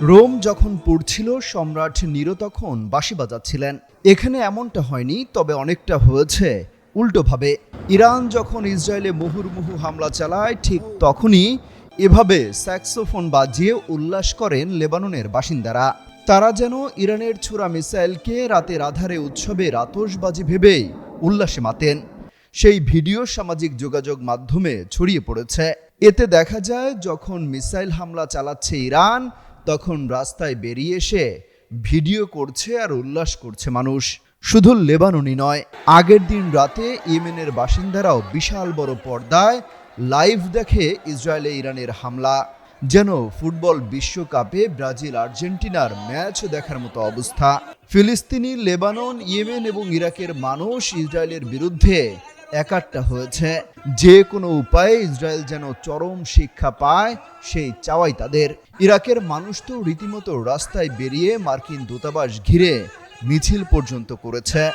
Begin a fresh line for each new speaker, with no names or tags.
Rome যখন পড়ছিল, সম্রাট নিরো তখন বাঁশি বাজাচ্ছিলেন। এখানে এমনটা হয়নি, তবে অনেকটা হয়েছে। উল্টোভাবে, ইরান যখন ইসরায়েলে মুহুর্মুহু হামলা চালায়, ঠিক তখনই এভাবে স্যাক্সোফোন বাজিয়ে উল্লাস করেন লেবাননের বাসিন্দারা। তারা যেন ইরানের ছোড়া মিসাইলকে রাতের আধারে উৎসবের আতশবাজি ভেবেই উল্লাসে মাতেন। সেই ভিডিও সামাজিক যোগাযোগ মাধ্যমে ছড়িয়ে পড়েছে। এতে দেখা যায়, যখন মিসাইল হামলা চালাচ্ছে ইরান তখন রাস্তায় বেরিয়ে এসে ভিডিও করছে আর উল্লাস করছে মানুষ। শুধু লেবাননই নয়, আগের দিন রাতে ইয়েমেনের বাসিন্দারাও বিশাল বড় পর্দায় লাইভ দেখে ইসরায়েলে ইরানের হামলা। যেন ফুটবল বিশ্বকাপে ব্রাজিল আর্জেন্টিনার ম্যাচ দেখার মতো অবস্থা। ফিলিস্তিনি, লেবানন, ইয়েমেন এবং ইরাকের মানুষ ইসরায়েলের বিরুদ্ধে একাট্টা হয়েছে। যে কোনো উপায়ে ইসরায়েল যেন চরম শিক্ষা পায়, সেই চাওয়াই তাদের। ইরাকের মানুষ তো রীতিমতো রাস্তায় বেরিয়ে মার্কিন দূতাবাস ঘিরে মিছিল পর্যন্ত করেছে।